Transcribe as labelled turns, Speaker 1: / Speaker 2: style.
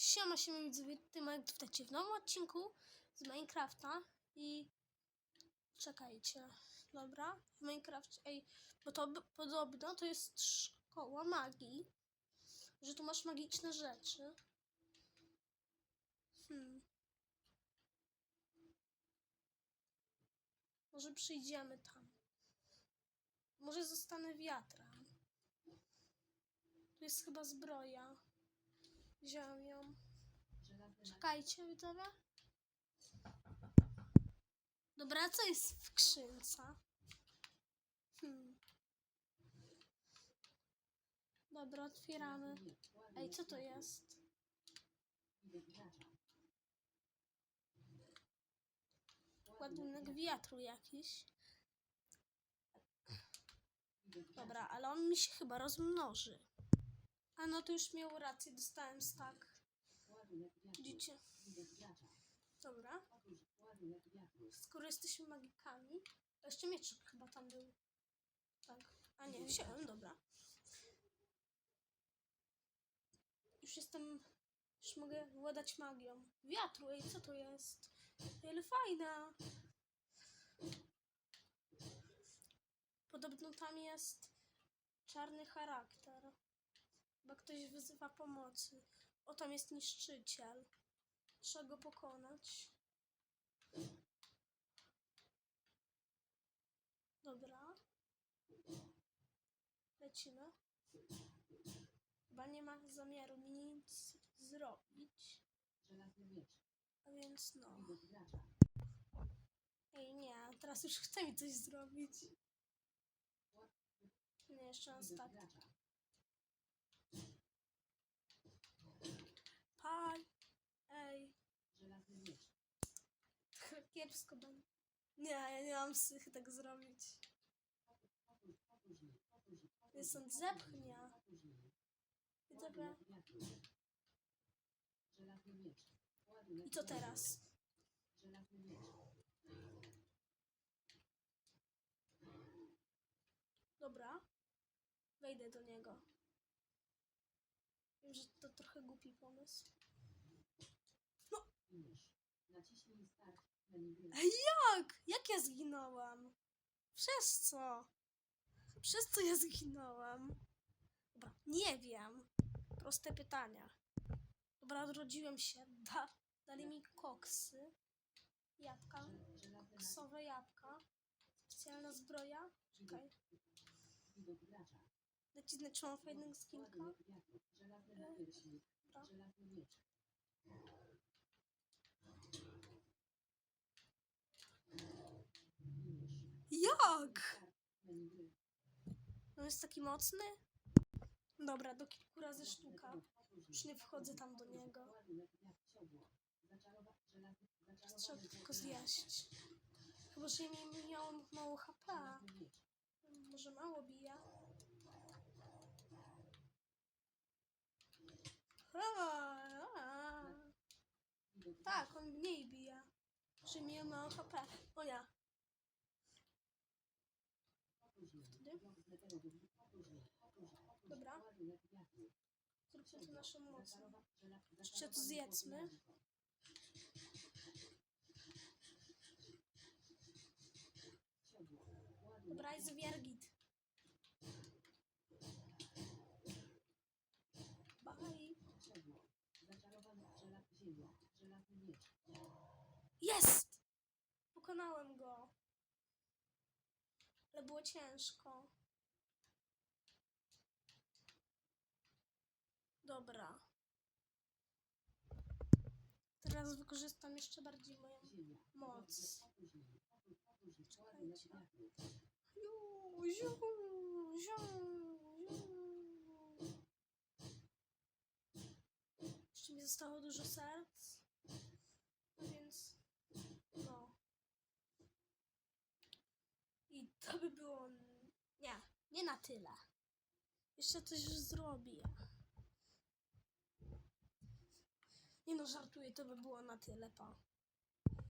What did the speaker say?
Speaker 1: Siema, siema widzowie, Marek, witajcie w nowym odcinku z Minecrafta i czekajcie, dobra, w Minecraft, ej, bo to podobno to jest szkoła magii, że tu masz magiczne rzeczy. Hmm. Może przyjdziemy tam. Może zostanę wiatrem. Tu jest chyba zbroja. Wziąłem ją. Czekajcie, widzowie. Dobra, co jest w skrzynce? Hmm. Dobra, otwieramy. Ej, co to jest? Ładunek wiatru jakiś. Dobra, ale on mi się chyba rozmnoży. A no to już miał rację, dostałem stack. Widzicie? Dobra. Skoro jesteśmy magikami. To jeszcze mieczyk chyba tam był. Tak. A nie, wziąłem, dobra. Już jestem. Już mogę władać magią. Wiatru, ej, co to jest? Ale fajna. Podobno tam jest czarny charakter. Chyba ktoś wyzywa pomocy. O, tam jest niszczyciel. Trzeba go pokonać. Dobra. Lecimy. Chyba nie ma zamiaru mi nic zrobić. A więc no. Ej, nie, teraz już chce mi coś zrobić. Nie, jeszcze raz tak. Paj. Ej. Kiepsko będę. Nie, ja nie mam psychy tak zrobić. Jestem zepchnia. Widzowie. I co teraz? Dobra. Wejdę do niego. Wiem, że to trochę głupi pomysł.
Speaker 2: Naciśnij start
Speaker 1: jak? Jak ja zginąłem? Przez co? Przez co ja zginąłem? Dobra, nie wiem. Proste pytania. Dobra, odrodziłem się. Da, dali mi koksy. Jabłka. Koksowe jabłka. Specjalna zbroja. Czekaj. znać, czy mam fajnego skinka.
Speaker 2: Napierśnik.
Speaker 1: Dobra. Jak? On jest taki mocny? Dobra, do kilku razy sztuka. Już nie wchodzę tam do niego. Trzeba tylko zjeść. Chyba, że ja mi- miałam mało HP. Może mało bija. A, a. Tak, on mniej bije. Że miał mało HP. O nie. Wtedy? Dobra. Zróbmy to naszą mocą. Jeszcze to zjedzmy. Dobra, jest wiergit. Bye. Jest! Pokonałem go. Ale było ciężko. Dobra. Teraz wykorzystam jeszcze bardziej moją moc. Czekajcie. Jeszcze mi zostało dużo serc. No więc. No. I to by było. Nie, na tyle. Jeszcze coś zrobię. Nie no, żartuję, to by było na tyle, pa.